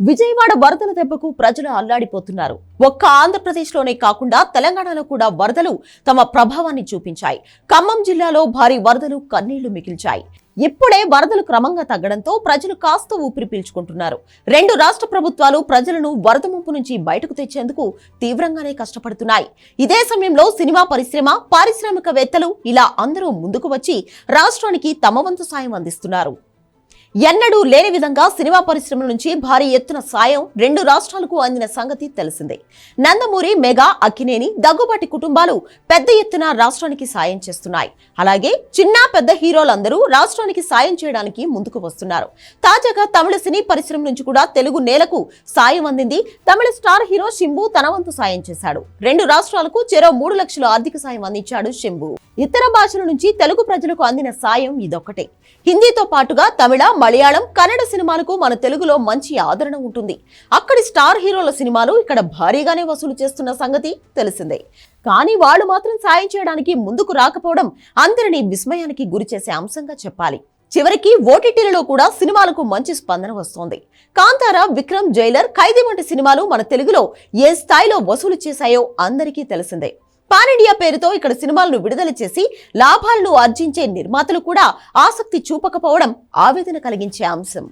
విజయవాడ వరదల దెబ్బకు ప్రజలు అల్లాడిపోతున్నారు. ఒక్క ఆంధ్రప్రదేశ్లోనే కాకుండా తెలంగాణలో కూడా వరదలు తమ ప్రభావాన్ని చూపించాయి. ఖమ్మం జిల్లాలో భారీ వరదలు కన్నీళ్ళు మిగిల్చాయి. ఇప్పుడే వరదలు క్రమంగా తగ్గడంతో ప్రజలు కాస్త ఊపిరి పీల్చుకుంటున్నారు. రెండు రాష్ట్ర ప్రభుత్వాలు ప్రజలను వరద ముంపు నుంచి బయటకు తెచ్చేందుకు తీవ్రంగానే కష్టపడుతున్నాయి. ఇదే సమయంలో సినిమా పరిశ్రమ పారిశ్రామికవేత్తలు ఇలా అందరూ ముందుకు వచ్చి రాష్ట్రానికి తమ వంతు సాయం అందిస్తున్నారు. ఎన్నడూ లేని విధంగా సినిమా పరిశ్రమ నుంచి భారీ ఎత్తున సాయం రెండు రాష్ట్రాలకు అందిన సంగతి తెలిసిందే. నందమూరి మెగా అక్కినేని దగ్గుబాటి కుటుంబాలు పెద్ద ఎత్తున రాష్ట్రానికి సాయం చేస్తున్నాయి. అలాగే చిన్న పెద్ద హీరోలందరూ రాష్ట్రానికి సాయం చేయడానికి ముందుకు వస్తున్నారు. తాజాగా తమిళ సినీ పరిశ్రమ నుంచి కూడా తెలుగు నేలకు సాయం అందింది. తమిళ స్టార్ హీరో శింబు తన వంతు సాయం చేశాడు. రెండు రాష్ట్రాలకు చెరో మూడు లక్షల ఆర్థిక సాయం అందించాడు శింబు ఇతర భాషల నుంచి తెలుగు ప్రజలకు అందిన సాయం ఇదొక్కటే. హిందీతో పాటుగా తమిళ మలయాళం కన్నడ సినిమాలకు మన తెలుగులో మంచి ఆదరణ ఉంటుంది. అక్కడి స్టార్ హీరోల సినిమాలు ఇక్కడ భారీగానే వసూలు చేస్తున్న సంగతి తెలిసిందే. కానీ వాళ్ళు మాత్రం సాయం చేయడానికి ముందుకు రాకపోవడం అందరినీ విస్మయానికి గురిచేసే అంశంగా చెప్పాలి. చివరికి ఓటీటీలలో కూడా సినిమాలకు మంచి స్పందన వస్తోంది. కాంతార విక్రమ్ జైలర్ ఖైదీ వంటి సినిమాలు మన తెలుగులో ఏ స్థాయిలో వసూలు చేశాయో అందరికీ తెలిసిందే. పాన్ ఇండియా పేరుతో ఇక్కడ సినిమాలను విడుదల చేసి లాభాలను ఆర్జించే నిర్మాతలు కూడా ఆసక్తి చూపకపోవడం ఆవేదన కలిగించే అంశం.